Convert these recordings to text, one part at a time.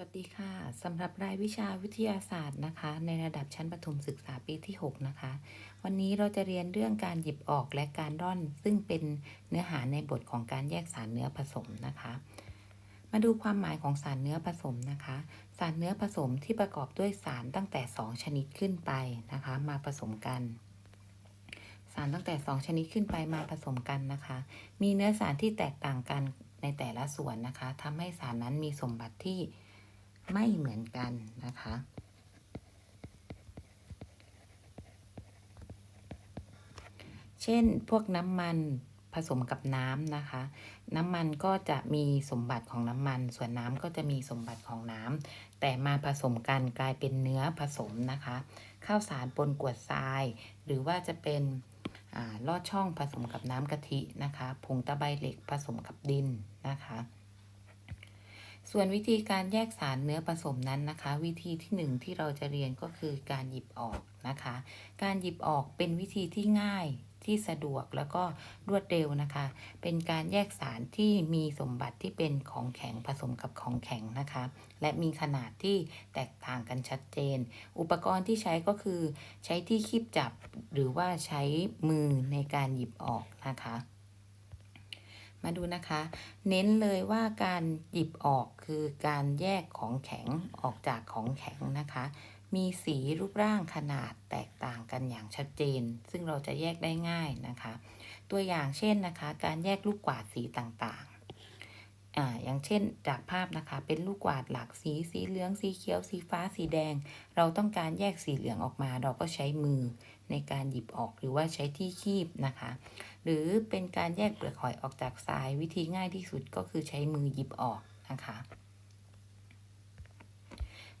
วัสดีค่ะสำหรับรายวิชาวิทยาศาสตร์นะคะ ในระดับชั้นประถมศึกษาปีที่ 6 นะคะ วันนี้เราจะเรียนเรื่องการหยิบออกและการร่อน ซึ่งเป็นเนื้อหาในบทของการแยกสารเนื้อผสมนะคะ มาดูความหมายของสารเนื้อผสมนะคะ สารเนื้อผสมที่ประกอบด้วยสารตั้งแต่ 2 ชนิดขึ้นไปนะคะ มาผสมกัน สารตั้งแต่ 2 ชนิดขึ้นไปมาผสมกันนะคะ มีเนื้อสารที่แตกต่างกันในแต่ละส่วนนะคะทำให้สารนั้นมีสมบัติที่ ไม่เหมือนกันนะคะ เช่นพวกน้ำมันผสมกับน้ำนะคะ น้ำมันก็จะมีสมบัติของน้ำมัน ส่วนน้ำก็จะมีสมบัติของน้ำแต่มาผสมกันกลายเป็นเนื้อผสมนะคะข้าวสารปนกวดทราย หรือว่าจะเป็นอลอดช่องผสมกับน้ำกะทินะคะผงตะไบเหล็กผสมกับดินนะคะ ส่วนวิธีการแยกสารเนื้อผสมนั้นนะคะ วิธีที่หนึ่งที่เราจะเรียนก็คือการหยิบออกนะคะ การหยิบออกเป็นวิธีที่ง่ายที่สะดวกแล้วก็รวดเร็วนะคะ เป็นการแยกสารที่มีสมบัติที่เป็นของแข็งผสมกับของแข็งนะคะ และมีขนาดที่แตกต่างกันชัดเจน อุปกรณ์ที่ใช้ก็คือ ใช้ที่คีบจับหรือว่าใช้มือในการหยิบออกนะคะ มาดูนะคะ เน้นเลยว่าการหยิบออกคือการแยกของแข็งออกจากของแข็งนะคะ มีสีรูปร่างขนาดแตกต่างกันอย่างชัดเจน ซึ่งเราจะแยกได้ง่ายนะคะ ตัวอย่างเช่นนะคะ การแยกลูกกวาดสีต่างๆอ่าอย่างเช่นจากภาพนะคะ เป็นลูกกวาดหลากสี สีเหลืองสีเขียว สีฟ้าสีแดง เราต้องการแยกสีเหลืองออกมา เราก็ใช้มือในการหยิบออกหรือว่าใช้ที่คีบนะคะ หรือเป็นการแยกเปลือกหอยออกจากทรายวิธีง่ายที่สุดก็คือใช้มือหยิบออกนะคะ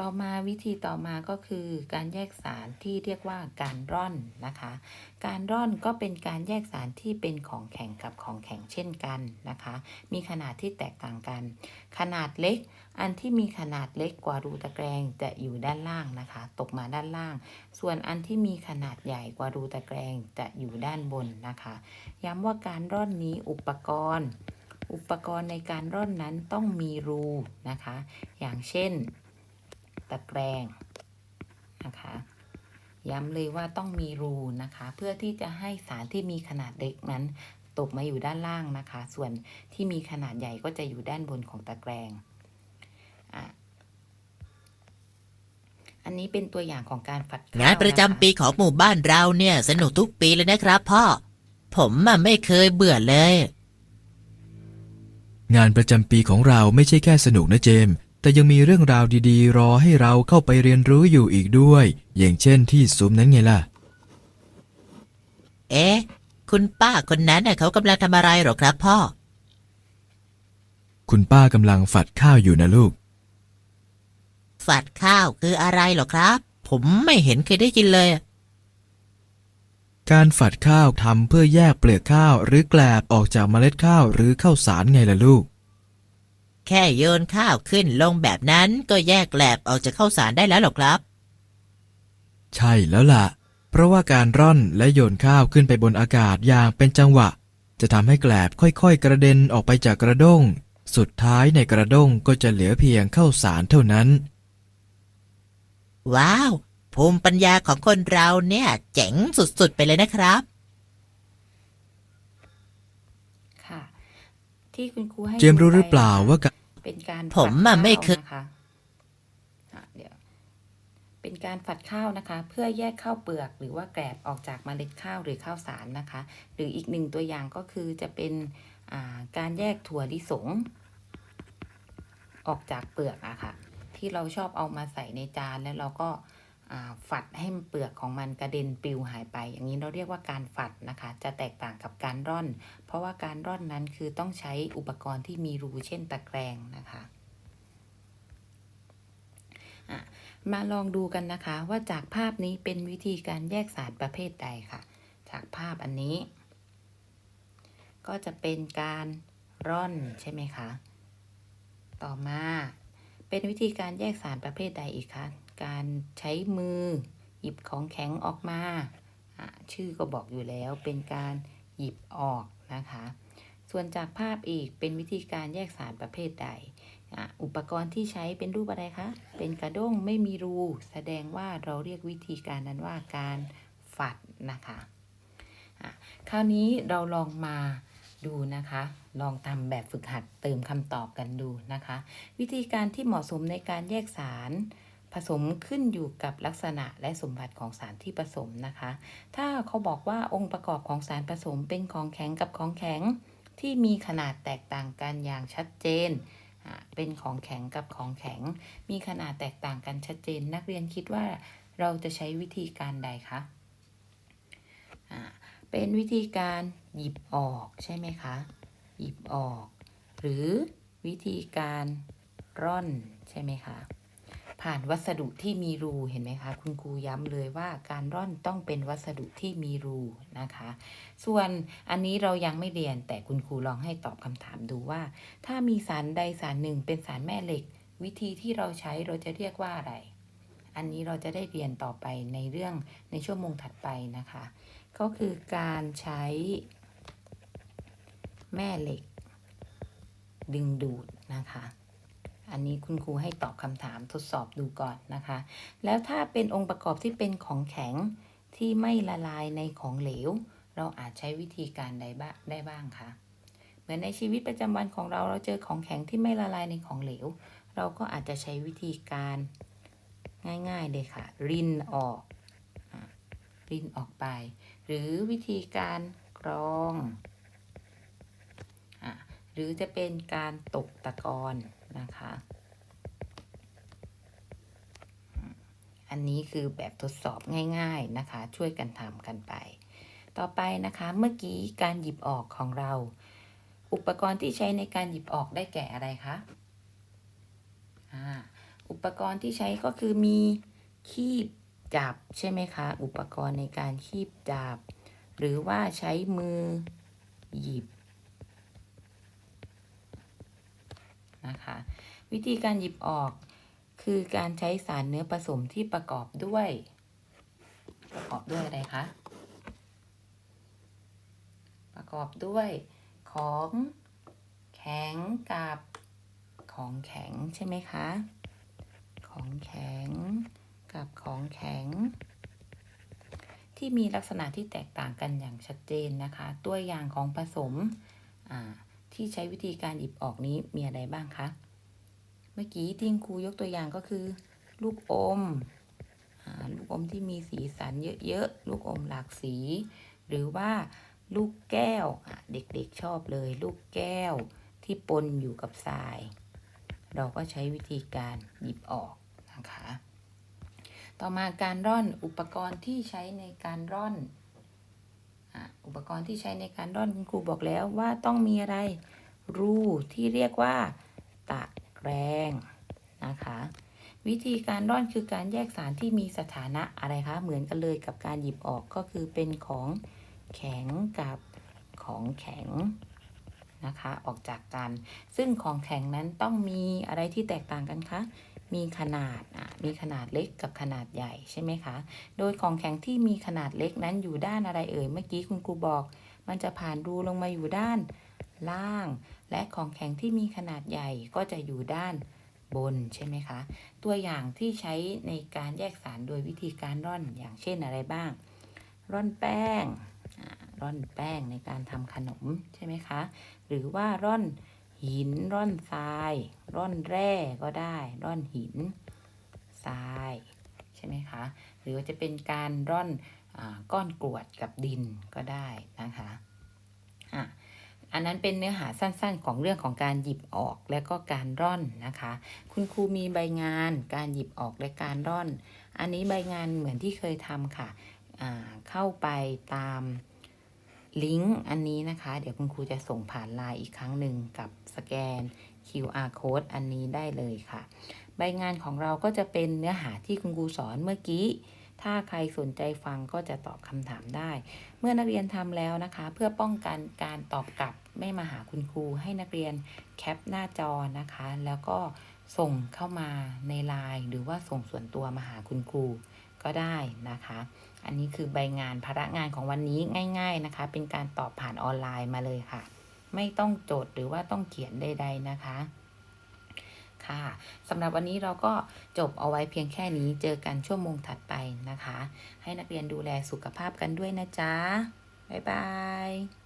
ต่อมาวิธีต่อมาก็คือการแยกสารที่เรียกว่าการร่อนนะคะ การร่อนก็เป็นการแยกสารที่เป็นของแข็งกับของแข็งเช่นกันนะคะ มีขนาดที่แตกต่างกัน ขนาดเล็ก อันที่มีขนาดเล็กกว่ารูตะแกรงจะอยู่ด้านล่างนะคะ ตกมาด้านล่าง ส่วนอันที่มีขนาดใหญ่กว่ารูตะแกรงจะอยู่ด้านบนนะคะ ย้ำว่าการร่อนนี้อุปกรณ์ อุปกรณ์ในการร่อนนั้นต้องมีรูนะคะ อย่างเช่น ตะแกรงนะคะ ย้ำเลยว่าต้องมีรูนะคะ เพื่อที่จะให้สารที่มีขนาดเล็กนั้นตกมาอยู่ด้านล่างนะคะ ส่วนที่มีขนาดใหญ่ก็จะอยู่ด้านบนของตะแกรงอะอันนี้เป็นตัวอย่างของการฝัดข้วงานประจำนะคะปีของหมู่บ้านเราเนี่ยสนุกทุกปีเลยนะครับพ่อ ผมอะไม่เคยเบื่อเลย งานประจำปีของเราไม่ใช่แค่สนุกนะเจมส์ แต่ยังมีเรื่องราวดีๆ รอให้เราเข้าไปเรียนรู้อยู่อีกด้วย อย่างเช่นที่ซุ้มนั้นไงล่ะ เอ๊ะ คุณป้าคนนั้นน่ะเขากำลังทำอะไรหรอครับพ่อ คุณป้ากำลังฝัดข้าวอยู่นะลูก ฝัดข้าวคืออะไรหรอครับ ผมไม่เห็นเคยได้ยินเลย การฝัดข้าวทำเพื่อแยกเปลือกข้าวหรือแกลบออกจากเมล็ดข้าวหรือข้าวสารไงล่ะลูก แค่โยนข้าวขึ้นลงแบบนั้นก็แยกแกลบออกจากข้าวสารได้แล้วหรอครับ ใช่แล้วล่ะ เพราะว่าการร่อนและโยนข้าวขึ้นไปบนอากาศอย่างเป็นจังหวะ จะทำให้แกลบค่อยๆ กระเด็นออกไปจากกระด้ง สุดท้ายในกระด้งก็จะเหลือเพียงข้าวสารเท่านั้น ว้าว ภูมิปัญญาของคนเราเนี่ยเจ๋งสุดๆไปเลยนะครับ ค่ะ ที่คุณครูให้เจมส์รู้หรือเปล่าว่าการเป็นการผมฝัดอะไม่เคยข้าวนะคะอะเดี๋ยวเป็นการฝัดข้าวนะคะ เพื่อแยกข้าวเปลือกหรือว่าแกลบออกจากเมล็ดข้าวหรือข้าวสารนะคะ หรืออีกหนึ่งตัวอย่างก็คือจะเป็นอ่าการแยกถั่วลิสง ออกจากเปลือกอะค่ะที่เราชอบเอามาใส่ในจานแล้วเราก็อ่า ฝัดให้เปลือกของมันกระเด็นปลิวหายไป อย่างนี้เราเรียกว่าการฝัดนะคะ จะแตกต่างกับการร่อน เพราะว่าการร่อนนั้นคือต้องใช้อุปกรณ์ที่มีรูเช่นตะแกรงนะคะมาลองดูกันนะคะว่าจากภาพนี้เป็นวิธีการแยกสารประเภทใดค่ะ จากภาพอันนี้ ก็จะเป็นการร่อนใช่ไหมคะ ต่อมา เป็นวิธีการแยกสารประเภทใดอีกคะ การใช้มือหยิบของแข็งออกมา ชื่อก็บอกอยู่แล้วเป็นการหยิบออกนะคะ ส่วนจากภาพอีกเป็นวิธีการแยกสารประเภทใด อุปกรณ์ที่ใช้เป็นรูปอะไรคะ เป็นกระด้งไม่มีรู แสดงว่าเราเรียกวิธีการนั้นว่าการฝัดนะคะ คราวนี้เราลองมาดูนะคะ ลองทำแบบฝึกหัดเติมคำตอบกันดูนะคะ วิธีการที่เหมาะสมในการแยกสารผสมขึ้นอยู่กับลักษณะและสมบัติของสารที่ผสมนะคะ ถ้าเขาบอกว่าองค์ประกอบของสารผสมเป็นของแข็งกับของแข็งที่มีขนาดแตกต่างกันอย่างชัดเจนอะเป็นของแข็งกับของแข็ง มีขนาดแตกต่างกันชัดเจน นักเรียนคิดว่าเราจะใช้วิธีการใดคะอะเป็นวิธีการหยิบออกใช่ไหมคะ หยิบออก หรือวิธีการร่อนใช่ไหมคะ ผ่านวัสดุที่มีรูเห็นไหมคะ คุณครูย้ำเลยว่าการร่อนต้องเป็นวัสดุที่มีรูนะคะ ส่วนอันนี้เรายังไม่เรียนแต่คุณครูลองให้ตอบคำถามดูว่า ถ้ามีสารใดสารหนึ่งเป็นสารแม่เหล็ก วิธีที่เราใช้เราจะเรียกว่าอะไร อันนี้เราจะได้เรียนต่อไปในเรื่องในชั่วโมงถัดไปนะคะ ก็คือการใช้ แม่เหล็ก ดึงดูดนะคะ อันนี้คุณครูให้ตอบคำถามทดสอบดูก่อนนะคะ แล้วถ้าเป็นองค์ประกอบที่เป็นของแข็งที่ไม่ละลายในของเหลว เราอาจใช้วิธีการใดบ้างได้บ้างคะเหมือนในชีวิตประจำวันของเราเราเจอของแข็งที่ไม่ละลายในของเหลว เราก็อาจจะใช้วิธีการง่ายๆเลยค่ะ รินออกรินออกไป หรือวิธีการกรอง หรือจะเป็นการตกตะกอนนะคะ อันนี้คือแบบทดสอบง่าย ๆนะคะ ช่วยกันทำกันไป ต่อไปนะคะเมื่อกี้การหยิบออกของเรา อุปกรณ์ที่ใช้ในการหยิบออกได้แก่อะไรคะอุปกรณ์ที่ใช้ก็คือมีคีบจับใช่ไหมคะ อุปกรณ์ในการคีบจับ หรือว่าใช้มือหยิบ นะคะ วิธีการหยิบออกคือการใช้สารเนื้อผสมที่ประกอบด้วย ประกอบด้วยอะไรคะ ประกอบด้วยของแข็งกับของแข็งใช่ไหมคะ ของแข็งกับของแข็ง ที่มีลักษณะที่แตกต่างกันอย่างชัดเจนนะคะ ตัวอย่างของผสมอ่า ที่ใช้วิธีการหยิบออกนี้มีอะไรบ้างคะ เมื่อกี้ที่ครูยกตัวอย่างก็คือ ลูกอมอลูกอมที่มีสีสันเยอะๆ ลูกอมหลากสี หรือว่าลูกแก้ว เด็กๆชอบเลย ลูกแก้วที่ปนอยู่กับทราย เราก็ใช้วิธีการหยิบออกนะคะ ต่อมาการร่อนอุปกรณ์ที่ใช้ในการร่อน อุปกรณ์ที่ใช้ในการร่อนคุณครูบอกแล้วว่าต้องมีอะไรรูที่เรียกว่าตะแกรงนะคะ วิธีการร่อนคือการแยกสารที่มีสถานะอะไรคะ เหมือนกันเลยกับการหยิบออกก็คือเป็นของแข็งกับของแข็งนะคะ ออกจากกัน ซึ่งของแข็งนั้นต้องมีอะไรที่แตกต่างกันคะ มีขนาดอะมีขนาดเล็กกับขนาดใหญ่ใช่ไหมคะ โดยของแข็งที่มีขนาดเล็กนั้นอยู่ด้านอะไรเอ่ย เมื่อกี้คุณครูบอก มันจะผ่านรูลงมาอยู่ด้านล่าง และของแข็งที่มีขนาดใหญ่ก็จะอยู่ด้านบนใช่ไหมคะ ตัวอย่างที่ใช้ในการแยกสารโดยวิธีการร่อนอย่างเช่นอะไรบ้าง ร่อนแป้งอ่าร่อนแป้งในการทำขนมใช่ไหมคะ หรือว่าร่อน หินร่อนทราย ร่อนแร่ก็ได้ ร่อนหินทรายใช่ไหมคะ หรือว่าจะเป็นการร่อนอก้อนกรวดกับดินก็ได้นะคะอะอันนั้นเป็นเนื้อหาสั้นๆ ของเรื่องของการหยิบออกและก็การร่อนนะคะ คุณครูมีใบงานการหยิบออกและการร่อน อันนี้ใบงานเหมือนที่เคยทำค่ะอ่าเข้าไปตาม ลิงก์อันนี้นะคะ เดี๋ยวคุณครูจะส่งผ่านไลน์อีกครั้งหนึ่งกับสแกน QR code อันนี้ได้เลยค่ะ ใบงานของเราก็จะเป็นเนื้อหาที่คุณครูสอนเมื่อกี้ ถ้าใครสนใจฟังก็จะตอบคำถามได้ เมื่อนักเรียนทำแล้วนะคะ เพื่อป้องกันการตอบกลับไม่มาหาคุณครู ให้นักเรียนแคปหน้าจอนะคะ แล้วก็ส่งเข้ามาในไลน์หรือว่าส่งส่วนตัวมาหาคุณครูก็ได้นะคะ อันนี้คือใบงานภาระงานของวันนี้ง่าย ๆนะคะ เป็นการตอบผ่านออนไลน์มาเลยค่ะ ไม่ต้องโจทย์หรือว่าต้องเขียนใด ๆนะคะค่ะสำหรับวันนี้เราก็จบเอาไว้เพียงแค่นี้เจอกันชั่วโมงถัดไปนะคะ ให้นักเรียนดูแลสุขภาพกันด้วยนะจ๊ะ บ๊ายบาย